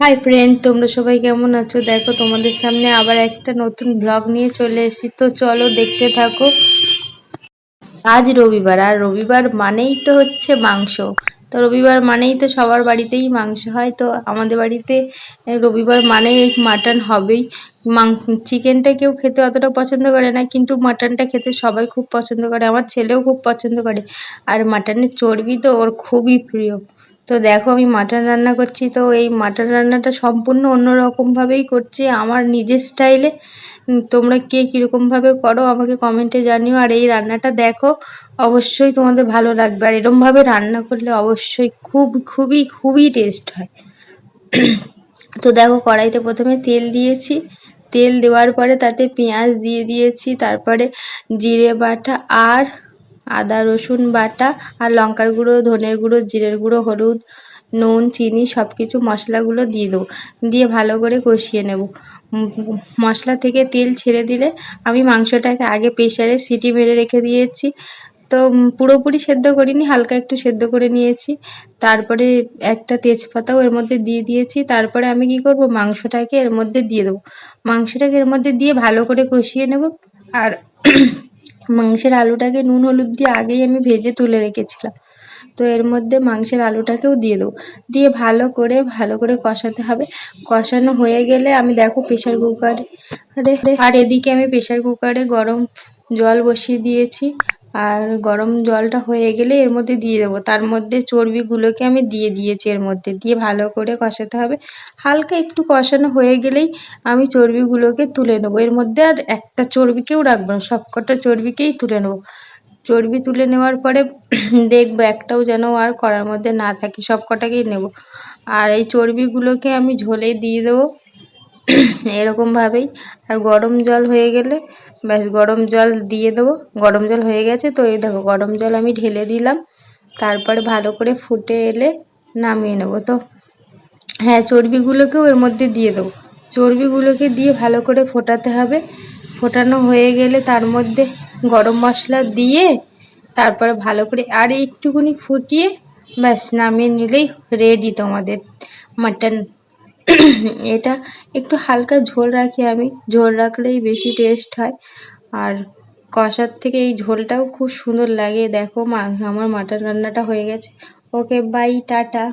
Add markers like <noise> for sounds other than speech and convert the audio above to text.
Hi friend তোমরা সবাই কেমন আছো? দেখো, তোমাদের সামনে আবার একটা নতুন ব্লগ নিয়ে চলে এসেছি। তো চলো দেখতে থাকো। আজ রবিবার, আর রবিবার মানেই তো হচ্ছে মাংস। তো রবিবার মানেই তো সবার বাড়িতেই মাংস হয়। তো আমাদের বাড়িতে রবিবার মানেই এই মাটন হবেই। মাংস চিকেনটা কেউ খেতে অতটা পছন্দ করে না, কিন্তু মাটনটা খেতে সবাই খুব পছন্দ করে। আমার ছেলেও খুব পছন্দ করে। আর মাটনের চর্বি তো ওর খুবই প্রিয়। তো দেখো আমি মাটন রান্না করছি, তো এই মাটন রান্নাটা সম্পূর্ণ অন্যরকমভাবেই করছি আমার নিজের স্টাইলে। তোমরা কে কীরকমভাবে করো আমাকে কমেন্টে জানিও। আর এই রান্নাটা দেখো, অবশ্যই তোমাদের ভালো লাগবে। আর এরমভাবে রান্না করলে অবশ্যই খুব, খুবই খুবই টেস্ট হয়। তো দেখো কড়াইতে প্রথমে তেল দিয়েছি। তেল দেওয়ার পরে তাতে পেঁয়াজ দিয়ে দিয়েছি, তারপরে জিরে বাটা আর আদা, রসুন বাটা আর লঙ্কার গুঁড়ো, ধনের গুঁড়ো, জিরের গুঁড়ো, হলুদ, নুন, চিনি সব কিছু মশলাগুলো দিয়ে দেবো। দিয়ে ভালো করে কষিয়ে নেব। মশলা থেকে তেল ছেড়ে দিলে আমি মাংসটাকে আগে প্রেশারে সিটি মেরে রেখে দিয়েছি। তো পুরোপুরি সেদ্ধ করিনি, হালকা একটু সেদ্ধ করে নিয়েছি। তারপরে একটা তেজপাতাও এর মধ্যে দিয়ে দিয়েছি। তারপরে আমি কি করব, মাংসটাকে এর মধ্যে দিয়ে দেবো। মাংসটাকে এর মধ্যে দিয়ে ভালো করে কষিয়ে নেব। আর মাংসের আলুটাকে নুন, হলুদ দিয়ে আগেই আমি ভেজে তুলে রেখেছিলাম। তো এর মধ্যে মাংসের আলুটাকেও দিয়ে দেবো। দিয়ে ভালো করে ভালো করে কষাতে হবে। কষানো হয়ে গেলে আমি দেখো প্রেশার কুকারে আর এদিকে আমি প্রেশার কুকারে গরম জল বসিয়ে দিয়েছি। আর গরম জলটা হয়ে গেলে এর মধ্যে দিয়ে দেবো। তার মধ্যে চর্বিগুলোকে আমি দিয়ে দিয়েছি এর মধ্যে। দিয়ে ভালো করে কষাতে হবে। হালকা একটু কষানো হয়ে গেলেই আমি চর্বিগুলোকে তুলে নেব। এর মধ্যে আর একটা চর্বিকেও রাখব না, সবকটা চর্বিকেই তুলে নেব। চর্বি তুলে নেওয়ার পরে <clears throat> দেখব একটাও যেন আর করার মধ্যে না থাকে সব কটাকেই নেব। আর এই চর্বিগুলোকে আমি ঝোলে দিয়ে দেবো। এরকমভাবেই আর গরম জল হয়ে গেলে ব্যাস গরম জল দিয়ে দেবো। গরম জল হয়ে গেছে তো এই দেখো গরম জল আমি ঢেলে দিলাম। তারপরে ভালো করে ফুটে এলে নামিয়ে নেব। তো হ্যাঁ চর্বিগুলোকেও এর মধ্যে দিয়ে দেবো। চর্বিগুলোকে দিয়ে ভালো করে ফোটাতে হবে। ফোটানো হয়ে গেলে তার মধ্যে গরম মশলা দিয়ে তারপরে ভালো করে আর একটুখানি ফুটিয়ে ব্যাস নামিয়ে নিলেই রেডি তোমাদের মাটন এটা একটু হালকা ঝোল রাখি আমি। ঝোল রাখলেই বেশি টেস্ট হয়। আর কষার থেকে এই ঝোলটাও খুব সুন্দর লাগে। দেখো মা, আমার মাটন রান্নাটা হয়ে গেছে। Okay bye tata.